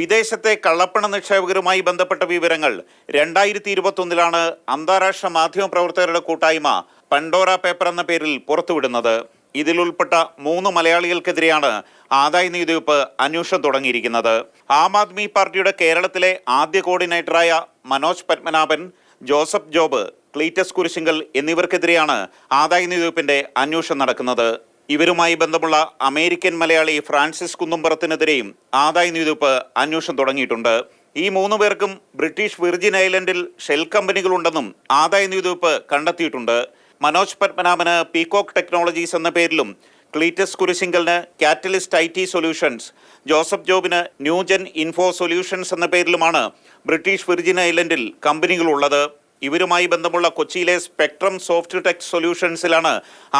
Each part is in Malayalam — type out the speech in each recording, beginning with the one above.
വിദേശത്തെ കള്ളപ്പണ നിക്ഷേപകരുമായി ബന്ധപ്പെട്ട വിവരങ്ങൾ രണ്ടായിരത്തി ഇരുപത്തൊന്നിലാണ് അന്താരാഷ്ട്ര മാധ്യമ പ്രവർത്തകരുടെ കൂട്ടായ്മ പണ്ടോറ പേപ്പർ എന്ന പേരിൽ പുറത്തുവിടുന്നത്. ഇതിലുൾപ്പെട്ട മൂന്ന് മലയാളികൾക്കെതിരെയാണ് ആദായ നികുതി വകുപ്പ് അന്വേഷണം തുടങ്ങിയിരിക്കുന്നത്. ആം ആദ്മി പാർട്ടിയുടെ കേരളത്തിലെ ആദ്യ കോർഡിനേറ്ററായ മനോജ് പത്മനാഭൻ ജോസഫ് ജോബ് ക്ലീറ്റസ് കുരിശിങ്കൽ എന്നിവർക്കെതിരെയാണ് ആദായ നികുതി വകുപ്പിന്റെ അന്വേഷണം നടക്കുന്നത്. ഇവരുമായി ബന്ധമുള്ള അമേരിക്കൻ മലയാളി ഫ്രാൻസിസ് കുന്നുംപുറത്തിനെതിരെയും ആദായ നികുതി വകുപ്പ് അന്വേഷണം തുടങ്ങിയിട്ടുണ്ട്. ഈ മൂന്ന് പേർക്കും ബ്രിട്ടീഷ് വിർജിൻ ഐലൻഡിൽ ഷെൽ കമ്പനികളുണ്ടെന്നും ആദായ നികുതി വകുപ്പ് കണ്ടെത്തിയിട്ടുണ്ട്. മനോജ് പത്മനാഭന് പീകോക്ക് ടെക്നോളജീസ് എന്ന പേരിലും Cletus കുരിശിങ്കലിന് catalyst I T solutions Joseph ജോബിന് ന്യൂജൻ ഇൻഫോ സൊല്യൂഷൻസ് എന്ന പേരിലുമാണ് ബ്രിട്ടീഷ് വിർജിൻ ഐലൻഡിൽ കമ്പനികളുള്ളത്. ഇവരുമായി ബന്ധമുള്ള കൊച്ചിയിലെ സ്പെക്ട്രം സോഫ്റ്റ് ടെക് സൊല്യൂഷൻസിലാണ്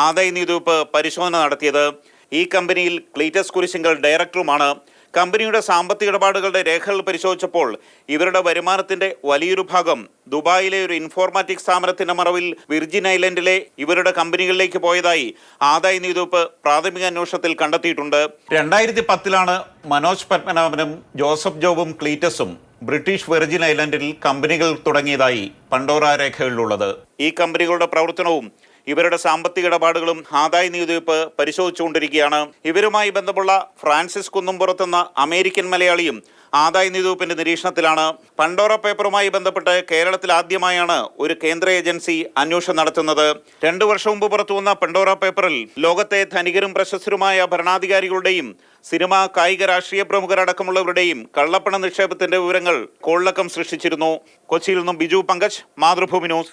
ആദായ നികുതി വകുപ്പ് പരിശോധന നടത്തിയത്. ഈ കമ്പനിയിൽ ക്ലീറ്റസ് കുരിശിങ്കൽ ഡയറക്ടറുമാണ്. കമ്പനിയുടെ സാമ്പത്തിക ഇടപാടുകളുടെ രേഖകൾ പരിശോധിച്ചപ്പോൾ ഇവരുടെ വരുമാനത്തിന്റെ വലിയൊരു ഭാഗം ദുബായിലെ ഒരു ഇൻഫോർമാറ്റിക് സ്ഥാപനത്തിന്റെ മറവിൽ വിർജിൻ ഐലൻഡിലെ ഇവരുടെ കമ്പനികളിലേക്ക് പോയതായി ആദായ നികുതി വകുപ്പ് പ്രാഥമിക അന്വേഷണത്തിൽ കണ്ടെത്തിയിട്ടുണ്ട്. രണ്ടായിരത്തി പത്തിലാണ് മനോജ് പത്മനാഭനും ജോസഫ് ജോബും ക്ലീറ്റസും ബ്രിട്ടീഷ് വെർജിൻ ഐലൻഡിൽ കമ്പനികൾ തുടങ്ങിയതായി പണ്ടോറ രേഖകളിലുള്ളത്. ഈ കമ്പനികളുടെ പ്രവർത്തനവും ഇവരുടെ സാമ്പത്തിക ഇടപാടുകളും ആദായ നികുതി വകുപ്പ് പരിശോധിച്ചുകൊണ്ടിരിക്കുകയാണ്. ഇവരുമായി ബന്ധമുള്ള ഫ്രാൻസിസ് കുന്നുംപുറത്തെന്ന അമേരിക്കൻ മലയാളിയും ആദായ നികുതി വകുപ്പിന്റെ നിരീക്ഷണത്തിലാണ് പണ്ടോറ പേപ്പറുമായി ബന്ധപ്പെട്ട് കേരളത്തിൽ ആദ്യമായാണ് ഒരു കേന്ദ്ര ഏജൻസി അന്വേഷണം നടത്തുന്നത്. രണ്ടു വർഷം മുമ്പ് പുറത്തുവന്ന പണ്ടോറ പേപ്പറിൽ ലോകത്തെ ധനികരും പ്രശസ്തരുമായ ഭരണാധികാരികളുടെയും സിനിമ കായിക രാഷ്ട്രീയ പ്രമുഖരടക്കമുള്ളവരുടെയും കള്ളപ്പണ നിക്ഷേപത്തിന്റെ വിവരങ്ങൾ കോളിളക്കം സൃഷ്ടിച്ചിരുന്നു. കൊച്ചിയിൽ നിന്നും ബിജു പങ്കജ് മാതൃഭൂമി ന്യൂസ്.